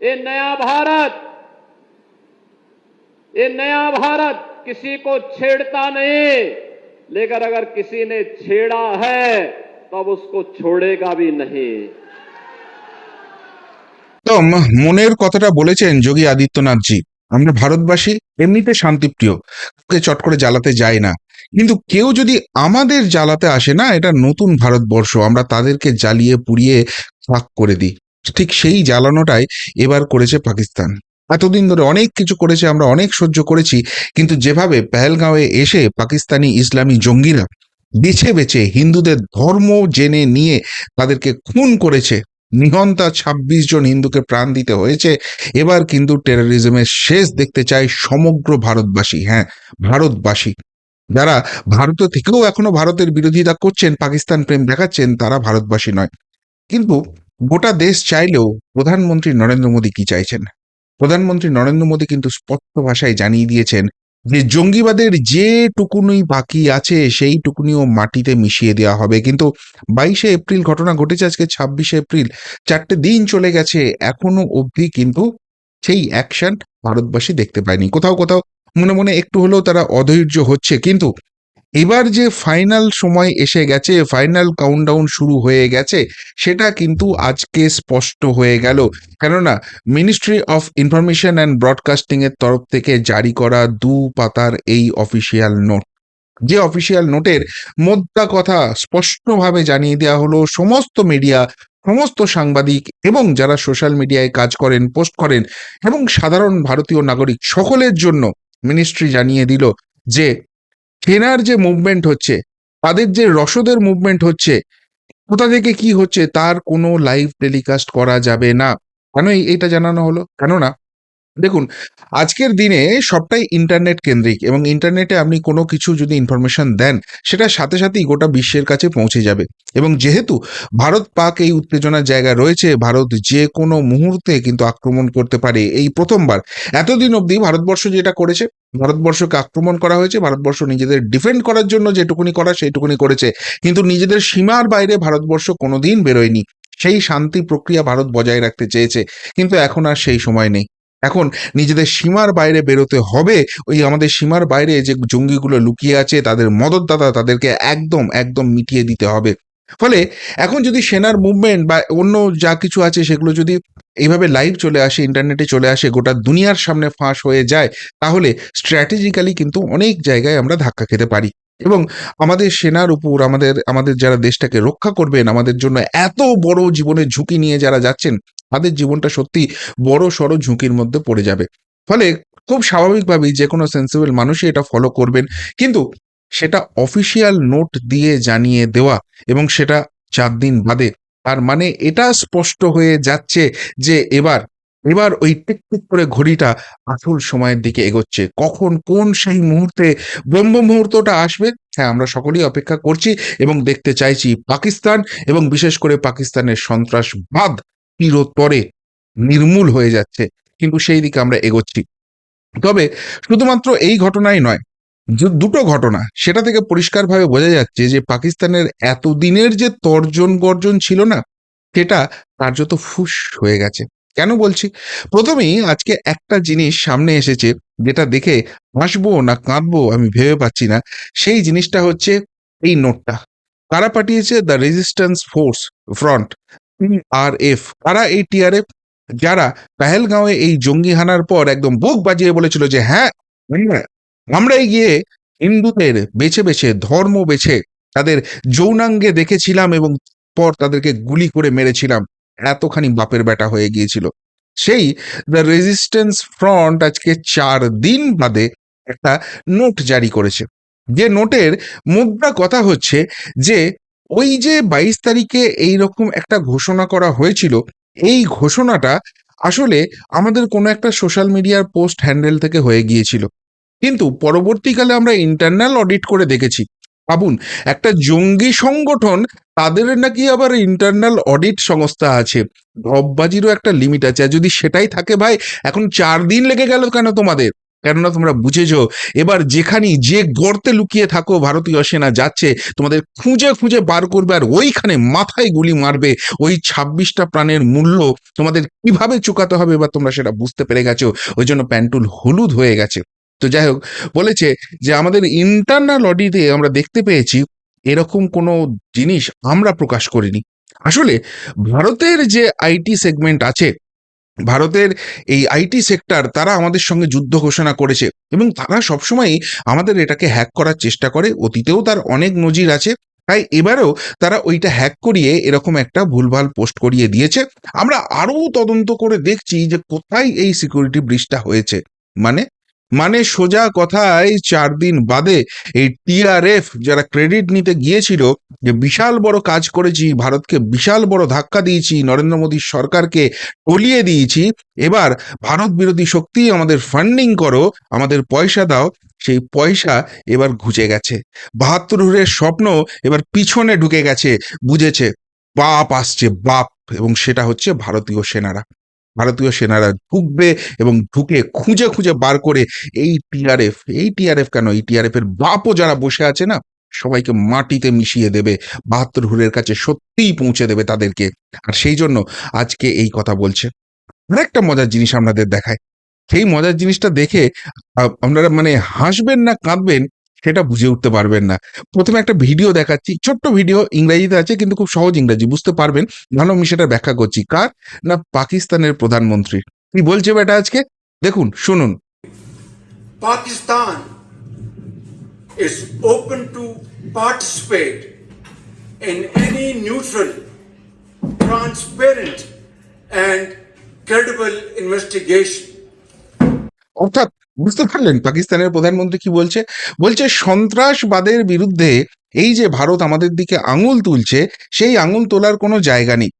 ये नया भारत ये नया भारत किसी को छेड़ता नहीं लेकिन अगर किसी ने छेड़ा है तब उसको छोड़ेगा भी नहीं একদম মনের কথাটা বলেছেন যোগী আদিত্যনাথজি আমরা ভারতবাসী এমনিতে শান্তিপ্রিয় কাউকে চট করে জ্বালাতে যাই না কিন্তু কেউ যদি আমাদের জ্বালাতে আসে না এটা নতুন ভারতবর্ষ আমরা তাদেরকে জ্বালিয়ে পুড়িয়ে ফাঁক করে দিই ঠিক সেই জ্বালানোটাই এবার করেছে পাকিস্তান। এতদিন ধরে অনেক কিছু করেছে, আমরা অনেক সহ্য করেছি, কিন্তু যেভাবে পেহেলগাঁওয়ে এসে পাকিস্তানি ইসলামী জঙ্গিরা বেছে বেছে হিন্দুদের ধর্ম জেনে নিয়ে তাদেরকে খুন করেছে, নিহন্তা ছাব্বিশ জন হিন্দুকে প্রাণ দিতে হয়েছে, এবার কিন্তু টেরোরিজমের শেষ দেখতে চায় সমগ্র ভারতবাসী হ্যাঁ ভারতবাসী। যারা ভারত থেকেও এখনও ভারতের বিরোধিতা করছেন, পাকিস্তান প্রেম দেখাচ্ছেন, তারা ভারতবাসী নয়। কিন্তু গোটা দেশ চাইলেও প্রধানমন্ত্রী নরেন্দ্র মোদী কি চাইছেন? প্রধানমন্ত্রী নরেন্দ্র মোদী কিন্তু স্পষ্ট ভাষায় জানিয়ে দিয়েছেন যে জঙ্গিবাদের যে টুকুনি বাকি আছে সেই টুকুনিও মাটিতে মিশিয়ে দেওয়া হবে। কিন্তু বাইশে এপ্রিল ঘটনা ঘটেছে আজকে ছাব্বিশে এপ্রিল। চারটে দিন চলে গেছে, এখনও অবধি কিন্তু সেই অ্যাকশন ভারতবাসী দেখতে পায়নি। কোথাও কোথাও মনে মনে একটু হলেও তারা অধৈর্য হচ্ছে। কিন্তু এবার যে ফাইনাল সময় এসে গেছে ফাইনাল কাউন্টডাউন শুরু হয়ে গেছে, সেটা কিন্তু আজকে স্পষ্ট হয়ে গেল। কেননা ministry of information and broadcasting এর তরফ থেকে জারি করা দু পাতার এই অফিসিয়াল নোট যে অফিসিয়াল নোটের মোদ্দা কথা স্পষ্টভাবে জানিয়ে দেওয়া হলো, সমস্ত মিডিয়া সমস্ত সাংবাদিক এবং যারা সোশ্যাল মিডিয়ায় কাজ করেন পোস্ট করেন এবং সাধারণ ভারতীয় নাগরিক সকলের জন্য মিনিস্ট্রি জানিয়ে দিল যে সেনার যে মুভমেন্ট হচ্ছে, তাদের যে রসদের মুভমেন্ট হচ্ছে, কোথা থেকে কি হচ্ছে তার কোনো লাইভ টেলিকাস্ট করা যাবে না। কেন এটা জানানো হলো? কেননা, দেখুন, আজকের দিনে সবটাই ইন্টারনেট কেন্দ্রিক এবং ইন্টারনেটে আপনি কোনো কিছু যদি ইনফরমেশন দেন, সেটা সাথে সাথেই গোটা বিশ্বের কাছে পৌঁছে যাবে। এবং যেহেতু ভারত পাক এই উত্তেজনার জায়গা রয়েছে, ভারত যে কোনো মুহূর্তে কিন্তু আক্রমণ করতে পারে। এই প্রথমবার, এতদিন অবধি ভারতবর্ষ যেটা করেছে ভারতবর্ষকে আক্রমণ করা হয়েছে, ভারতবর্ষ নিজেদের ডিফেন্ড করার জন্য যেটুকুনি করা সেইটুকুনি করেছে। কিন্তু নিজেদের সীমার বাইরে ভারতবর্ষ কোনোদিন বেরোয়নি। সেই শান্তি প্রক্রিয়া ভারত বজায় রাখতে চেয়েছে। কিন্তু এখন আর সেই সময় নেই। এখন নিজেদের সীমার বাইরে বেরোতে হবে। ওই আমাদের সীমার বাইরে যে জঙ্গিগুলো লুকিয়ে আছে, তাদের মদতদাতা তাদেরকে একদম একদম মিটিয়ে দিতে হবে। ফলে এখন যদি সেনার মুভমেন্ট বা অন্য যা কিছু আছে সেগুলো যদি এইভাবে লাইভ চলে আসে ইন্টারনেটে চলে আসে, গোটা দুনিয়ার সামনে ফাঁস হয়ে যায়, তাহলে স্ট্র্যাটেজিক্যালি কিন্তু অনেক জায়গায় আমরা ধাক্কা খেতে পারি। এবং আমাদের সেনার উপর আমাদের আমাদের যারা দেশটাকে রক্ষা করবেন, আমাদের জন্য এত বড় জীবনের ঝুঁকি নিয়ে যারা যাচ্ছেন, তাদের জীবনটা সত্যি বড় সড়ো ঝুঁকির মধ্যে পড়ে যাবে। ফলে খুব স্বাভাবিকভাবেই যে কোনো সেন্সিবল মানুষই এটা ফলো করবেন। কিন্তু সেটা অফিসিয়াল নোট দিয়ে জানিয়ে দেওয়া এবং সেটা চার দিন বাদে। তার মানে এটা স্পষ্ট হয়ে যাচ্ছে যে এবার এবার ওই টিক টিক করে ঘড়িটা আসল সময়ের দিকে এগোচ্ছে। কখন কোন সেই মুহূর্তে ব্রহ্ম মুহূর্তটা আসবে হ্যাঁ আমরা সকলেই অপেক্ষা করছি এবং দেখতে চাইছি পাকিস্তান এবং বিশেষ করে পাকিস্তানের সন্ত্রাসবাদ চিরতরে নির্মূল হয়ে যাচ্ছে। কিন্তু সেই দিকে আমরা এগোচ্ছি। তবে শুধুমাত্র এই ঘটনাই নয় দুটো ঘটনা, সেটা থেকে পরিষ্কারভাবে বোঝা যাচ্ছে যে পাকিস্তানের এতদিনের যে তর্জন গর্জন ছিল না, সেটা কার্যত ফুস হয়ে গেছে। কেন বলছি? প্রথমেই আজকে একটা জিনিস সামনে এসেছে যেটা দেখে হাসবো না কাঁদবো আমি ভেবে পাচ্ছি না, সেই জিনিসটা হচ্ছে এই নোটটা। কারা পাঠিয়েছে? The resistance force front TRF কারা এই টিআরএফ যারা পেহেলগাঁওয়ে এই জঙ্গি হানার পর একদম বুক বাজিয়ে বলেছিল যে হ্যাঁ আমরা গিয়ে হিন্দুদের বেছে বেছে, ধর্ম বেছে তাদের যৌনাঙ্গে দেখেছিলাম এবং পর তাদেরকে গুলি করে মেরেছিলাম। এতখানি বাপের বেটা হয়ে গিয়েছিল। সেই দ্য রেজিস্ট্যান্স ফ্রন্ট আজকে চার দিন বাদে একটা নোট জারি করেছে। যে নোটের মুদ্রা কথা হচ্ছে যে, ওই যে বাইশ তারিখে এই রকম একটা ঘোষণা করা হয়েছিল, এই ঘোষণাটা আসলে আমাদের কোনো একটা সোশ্যাল মিডিয়ার পোস্ট হ্যান্ডেল থেকে হয়ে গিয়েছিল। কিন্তু পরবর্তীকালে আমরা ইন্টারনাল অডিট করে দেখেছি। ভাবুন, একটা জঙ্গি সংগঠন, তাদের নাকি আবার ইন্টারনাল অডিট সংস্থা আছে। ঢপবাজিরও একটা লিমিট আছে। আর যদি সেটাই থাকে ভাই, এখন চার দিন লেগে গেল কেন তোমাদের? কেননা তোমরা বুঝেছ, এবার যেখানেই যে গর্তে লুকিয়ে থাকো ভারতীয় সেনা যাচ্ছে, তোমাদের খুঁজে খুঁজে বার করবে আর ওইখানে মাথায় গুলি মারবে। ওই ছাব্বিশটা প্রাণের মূল্য তোমাদের কীভাবে চুকাতে হবে এবার তোমরা সেটা বুঝতে পেরে গেছো। ওই জন্য প্যান্টুল হলুদ হয়ে গেছে। তো যাই হোক বলেছে যে আমাদের ইন্টারনাল অডিটে আমরা দেখতে পেয়েছি এরকম কোনো জিনিস আমরা প্রকাশ করিনি। আসলে ভারতের যে আইটি সেগমেন্ট আছে, ভারতের এই আইটি সেক্টর তারা আমাদের সঙ্গে যুদ্ধ ঘোষণা করেছে এবং তারা সবসময়ই আমাদের এটাকে হ্যাক করার চেষ্টা করে, অতীতেও তার অনেক নজির আছে, তাই এবারেও তারা ওইটা হ্যাক করিয়ে এরকম একটা ভুলভাল পোস্ট করিয়ে দিয়েছে। আমরা আরও তদন্ত করে দেখছি যে কোথায় এই সিকিউরিটি ব্রিজটা হয়েছে। মানে মানে সোজা কথায় চার দিন বাদে এই টিআরএফ যারা ক্রেডিট নিতে গিয়েছিল, যে বিশাল বড় কাজ করেছি, ভারতকে বিশাল বড় ধাক্কা দিয়েছি, নরেন্দ্র মোদীর সরকারকে টলিয়ে দিয়েছি, এবার ভারত বিরোধী শক্তি আমাদের ফান্ডিং করো, আমাদের পয়সা দাও, সেই পয়সা এবার ঘুচে গেছে। বাহাত্তরের স্বপ্ন এবার পিছনে ঢুকে গেছে, বুঝেছে বাপ আসছে, বাপ, এবং সেটা হচ্ছে ভারতীয় সেনারা। ভারতীয় সেনারা ঢুকবে এবং ঢুকে খুঁজে খুঁজে বার করে এই টিআরএফ এই টিআরএফ কেন? এই টিআরএফ এর বাপও যারা বসে আছে না, সবাইকে মাটিতে মিশিয়ে দেবে, বাহাত্তর হুরের কাছে সত্যিই পৌঁছে দেবে তাদেরকে। আর সেই জন্য আজকে এই কথা বলছে। আরেকটা মজার জিনিস আপনাদের দেখায়। সেই মজার জিনিসটা দেখে আপনারা মানে হাসবেন না, কাঁদবেন সেটা বুঝে উঠতে পারবেন না। প্রথমে একটা ভিডিও দেখাচ্ছি ছোট্ট ভিডিও ইংরেজিতে আছে কিন্তু খুব সহজ ইংরাজি বুঝতে পারবেন। ভালো আমি সেটা ব্যাখ্যা করছি কার না পাকিস্তানের প্রধানমন্ত্রী কি বলছে বেটা আজকে? দেখুন শুনুন। Pakistan is open to participate in any neutral, transparent, and credible investigation. অর্থাৎ বুঝতে পারলেন? পাকিস্তানের প্রধানমন্ত্রী কি বলছে? বলছে, সন্ত্রাসবাদের বিরুদ্ধে এই যে ভারত আমাদের দিকে আঙুল তুলছে, সেই আঙুল তোলার কোনো জায়গা নেই।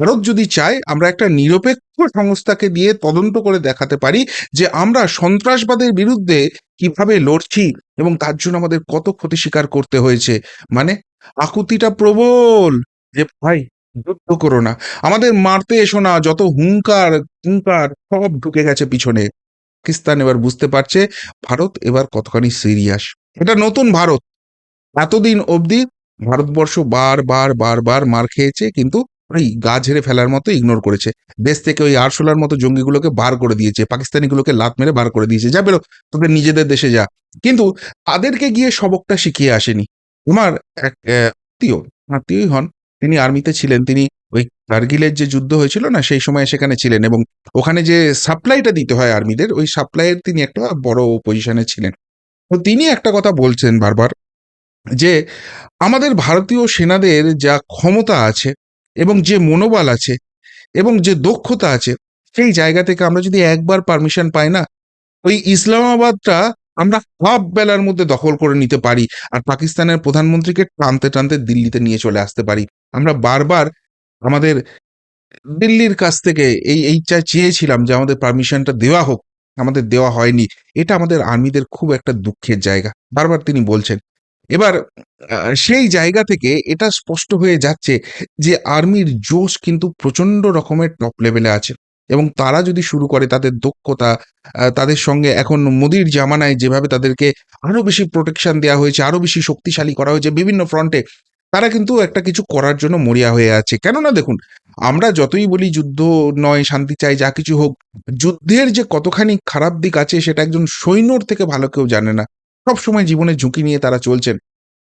ভারত যদি চায়, আমরা একটা নিরপেক্ষ সংস্থাকে দিয়ে তদন্ত করে দেখাতে পারি যে আমরা সন্ত্রাসবাদের বিরুদ্ধে কীভাবে লড়ছি এবং তার জন্য আমাদের কত ক্ষতি স্বীকার করতে হয়েছে। মানে আকুতিটা প্রবল যে ভাই, যুদ্ধ করো না। আমাদের মারতে এসো না, যত হুঙ্কার হুঙ্কার সব ঢুকে গেছে পিছনে। পাকিস্তান এবার বুঝতে পারছে ভারত এবার কতখানি সিরিয়াস এটা নতুন ভারত। এতদিন অবধি ভারতবর্ষ বার বার বার বার মার খেয়েছে, কিন্তু ওই গা ঝেড়ে ফেলার মতো ইগনোর করেছে। দেশ থেকে ওই আরশোলার মতো জঙ্গিগুলোকে বার করে দিয়েছে, পাকিস্তানিগুলোকে লাত মেরে বার করে দিয়েছে। যা বেরো, তোদের নিজেদের দেশে যা। কিন্তু তাদেরকে গিয়ে সবকটা শিখিয়ে আসেনি। তোমার এক আত্মীয়, আত্মীয়ই হন। তিনি আর্মিতে ছিলেন, তিনি ওই কার্গিলের যে যুদ্ধ হয়েছিল না, সেই সময় সেখানে ছিলেন এবং ওখানে যে সাপ্লাইটা দিতে হয় আর্মিদের, ওই সাপ্লাইয়ের তিনি একটা বড় পজিশনে ছিলেন। তো তিনি একটা কথা বলছেন বারবার যে আমাদের ভারতীয় সেনাদের যা ক্ষমতা আছে এবং যে মনোবল আছে এবং যে দক্ষতা আছে, সেই জায়গা থেকে আমরা যদি একবার পারমিশন পাই না, ওই ইসলামাবাদটা আমরা হাফ বেলার মধ্যে দখল করে নিতে পারি আর পাকিস্তানের প্রধানমন্ত্রীকে টানতে টানতে দিল্লিতে নিয়ে চলে আসতে পারি। আমরা বারবার আমাদের দিল্লির কাছ থেকে এই এইটা চেয়েছিলাম যে আমাদের পারমিশনটা দেওয়া হোক, আমাদের দেওয়া হয়নি। এটা আমাদের আর্মিদের খুব একটা দুঃখের জায়গা, বারবার তিনি বলছেন। এবার সেই জায়গা থেকে এটা স্পষ্ট হয়ে যাচ্ছে যে আর্মির জোশ কিন্তু প্রচণ্ড রকমের টপ লেভেলে আছে এবং তারা যদি শুরু করে তাদের দক্ষতা তাদের সঙ্গে এখন মোদির জামানায় যেভাবে তাদেরকে আরও বেশি প্রোটেকশন দেওয়া হয়েছে, আরও বেশি শক্তিশালী করা হয়েছে বিভিন্ন ফ্রন্টে তারা কিন্তু একটা কিছু করার জন্য মরিয়া হয়ে আছে। কেননা দেখুন, আমরা যতই বলি যুদ্ধ নয়, শান্তি চাই, যা কিছু হোক, যুদ্ধের যে কতখানি খারাপ দিক আছে, সেটা একজন সৈন্যর থেকে ভালো কেউ জানে না। সব সময় জীবনের ঝুঁকি নিয়ে তারা চলছেন।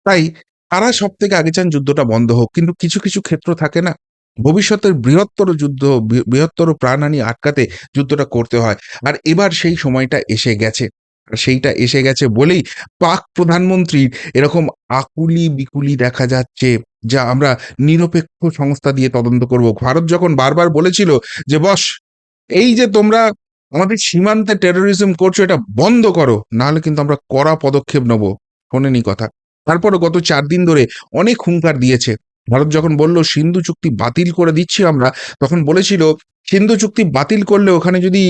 তাই তারা সব থেকে আগে চান যুদ্ধটা বন্ধ হোক, কিন্তু কিছু কিছু ক্ষেত্র থাকে না। ভবিষ্যতের বৃহত্তর যুদ্ধ, বৃহত্তর প্রাণহানি আটকাতে যুদ্ধটা করতে হয়। আর এবার সেই সময়টা এসে গেছে। সেইটা এসে গেছে বলেই পাক প্রধানমন্ত্রীর এরকম আকুলি বিকুলি দেখা যাচ্ছে, যা আমরা নিরপেক্ষ সংস্থা দিয়ে তদন্ত করব। ভারত যখন বারবার বলেছিল যে, বস, এই যে তোমরা আমাদের সীমান্তে টেরোরিজম করছ, এটা বন্ধ করো, নাহলে কিন্তু আমরা কড়া পদক্ষেপ নেব। শোনেনি কথা। তারপরে গত চার দিন ধরে অনেক হুঙ্কার দিয়েছে। ভারত যখন বলল, সিন্ধু চুক্তি বাতিল করে দিচ্ছি আমরা, তখন বলেছিল সিন্ধু চুক্তি বাতিল করলে ওখানে যদি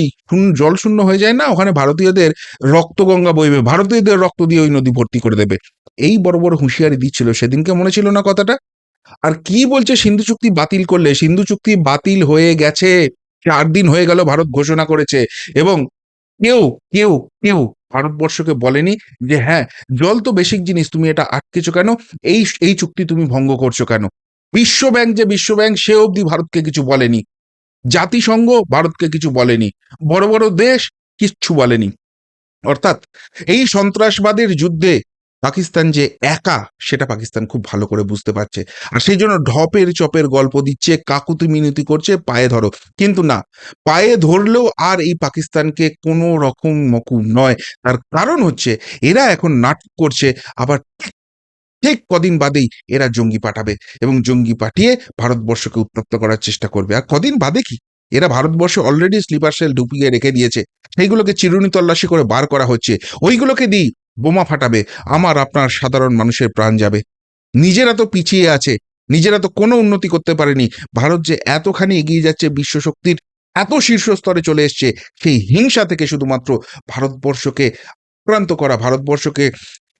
জল শূন্য হয়ে যায় না, ওখানে ভারতীয়দের রক্তগঙ্গা বইবে, ভারতীয়দের রক্ত দিয়ে ওই নদী ভর্তি করে দেবে। এই বড় বড় হুঁশিয়ারি দিচ্ছিল, সেদিনকে মনে ছিল না কথাটা? আর কি বলছে সিন্ধু চুক্তি বাতিল করলে? সিন্ধু চুক্তি বাতিল হয়ে গেছে, চার দিন হয়ে গেল ভারত ঘোষণা করেছে, এবং কেউ কেউ কেউ ভারতবর্ষকে বলেনি যে হ্যাঁ জল তো বেসিক জিনিস, তুমি এটা আটকেছো কেন? এই এই চুক্তি তুমি ভঙ্গ করছ কেন? বিশ্ব ব্যাংক যে বিশ্ব ব্যাংক সে অবধি ভারতকে কিছু বলেনি। জাতিসংঘ ভারতকে কিছু বলেনি, বড় বড় দেশ কিচ্ছু বলেনি। অর্থাৎ এই সন্ত্রাসবাদের যুদ্ধে পাকিস্তান যে একা, সেটা পাকিস্তান খুব ভালো করে বুঝতে পারছে। আর সেই জন্য ঢপের চপের গল্প দিচ্ছে, কাকুতি মিনতি করছে, পায়ে ধরো। কিন্তু না, পায়ে ধরলেও আর এই পাকিস্তানকে কোনো রকম মকুম নয়। তার কারণ হচ্ছে, এরা এখন নাটক করছে, আবার ঠিক- কদিন বাদেই এরা জঙ্গি পাঠাবে এবং জঙ্গি পাঠিয়ে ভারতবর্ষকে উত্তপ্ত করার চেষ্টা করবে। আর কদিন বাদে কি? এরা ভারতবর্ষে অলরেডি স্লিপার সেল ঢুকিয়ে রেখে দিয়েছে। সেইগুলোকে চিরুনি তল্লাশি করে বার করা হচ্ছে। ওইগুলোকে দিই বোমা ফাটাবে। আমার, আপনার সাধারণ মানুষের প্রাণ যাবে। নিজেরা তো পিছিয়ে আছে। নিজেরা তো কোনো উন্নতি করতে পারেনি। ভারত যে এতখানি এগিয়ে যাচ্ছে বিশ্ব শক্তির এত শীর্ষস্তরে চলে এসছে, সেই হিংসা থেকে শুধুমাত্র ভারতবর্ষকে আক্রান্ত করা, ভারতবর্ষকে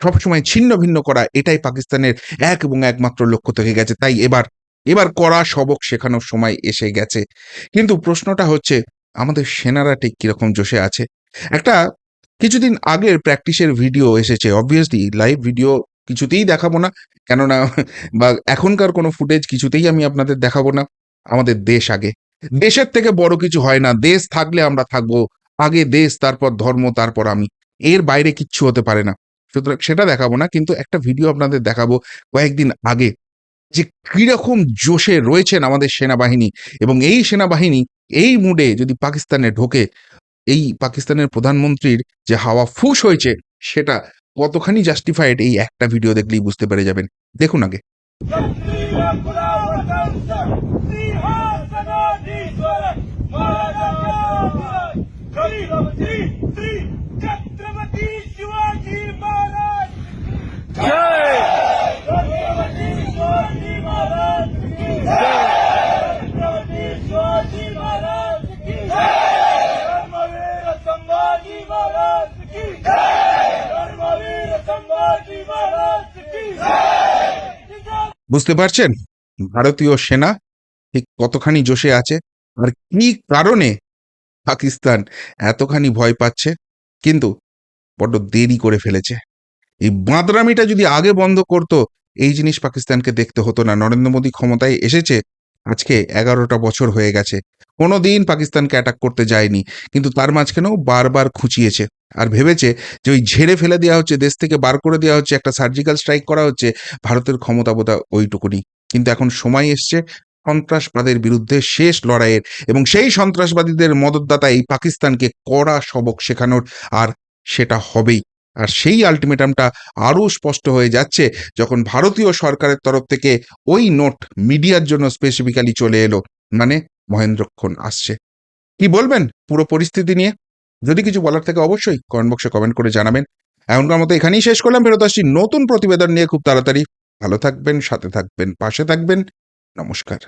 সবসময় ছিন্ন ভিন্ন করা, এটাই পাকিস্তানের এক এবং একমাত্র লক্ষ্য থেকে গেছে। তাই এবার এবার কড়া সবক শেখানোর সময় এসে গেছে। কিন্তু প্রশ্নটা হচ্ছে, আমাদের সেনারা ঠিক কীরকম জোশে আছে? একটা কিছুদিন আগের প্র্যাকটিসের ভিডিও এসেছে। অবভিয়াসলি লাইভ ভিডিও কিছুতেই দেখাবো না। কেননা, বা এখনকার কোনো ফুটেজ কিছুতেই আমি আপনাদের দেখাবো না। আমাদের দেশ আগে। দেশের থেকে বড় কিছু হয় না। দেশ থাকলে আমরা থাকব। আগে দেশ, তারপর ধর্ম, তারপর আমি। এর বাইরে কিচ্ছু হতে পারে না। সুতরাং সেটা দেখাবো না কিন্তু একটা ভিডিও আপনাদের দেখাবো কয়েকদিন আগে যে কীরকম জোশে রয়েছেন আমাদের সেনাবাহিনী এবং এই সেনাবাহিনী এই মুডে যদি পাকিস্তানে ঢোকে এই পাকিস্তানের প্রধানমন্ত্রীর যে হাওয়া ফুস হয়েছে সেটা কতখানি জাস্টিফাইড এই একটা ভিডিও দেখলেই বুঝতে পেরে যাবেন দেখুন আগে বুঝতে পারছেন? ভারতীয় সেনা ঠিক কতখানি জোশে আছে আর কি কারণে পাকিস্তান এতখানি ভয় পাচ্ছে? কিন্তু বড্ড দেরি করে ফেলেছে। এই বাঁদরামিটা যদি আগে বন্ধ করতো, এই জিনিস পাকিস্তানকে দেখতে হতো না। নরেন্দ্র মোদী ক্ষমতায় এসেছে, আজকে এগারোটা বছর হয়ে গেছে। কোনো দিন পাকিস্তানকে অ্যাটাক করতে যায়নি, কিন্তু তার মাঝখানেও বারবার খুঁচিয়েছে আর ভেবেছে যে ওই ঝেড়ে ফেলে দেওয়া হচ্ছে, দেশ থেকে বার করে দেওয়া হচ্ছে, একটা সার্জিক্যাল স্ট্রাইক করা হচ্ছে, ভারতের ক্ষমতা বোধা ওইটুকুনি। কিন্তু এখন সময় এসছে সন্ত্রাসবাদের বিরুদ্ধে শেষ লড়াইয়ের এবং সেই সন্ত্রাসবাদীদের মদতদাতা এই পাকিস্তানকে কড়া সবক শেখানোর, আর সেটা হবেই। আর সেই আলটিমেটামটা আরও স্পষ্ট হয়ে যাচ্ছে যখন ভারতীয় সরকারের তরফ থেকে ওই নোট মিডিয়ার জন্য স্পেসিফিক্যালি চলে এলো। মানে মহেন্দ্রক্ষণ আসছে। কি বলবেন পুরো পরিস্থিতি নিয়ে? যদি কিছু বলার থেকে অবশ্যই কমেন্ট বক্সে কমেন্ট করে জানাবেন। এখনকার মতো এখানেই শেষ করলাম। ফেরত আসছি নতুন প্রতিবেদন নিয়ে খুব তাড়াতাড়ি। ভালো থাকবেন, সাথে থাকবেন, পাশে থাকবেন। নমস্কার।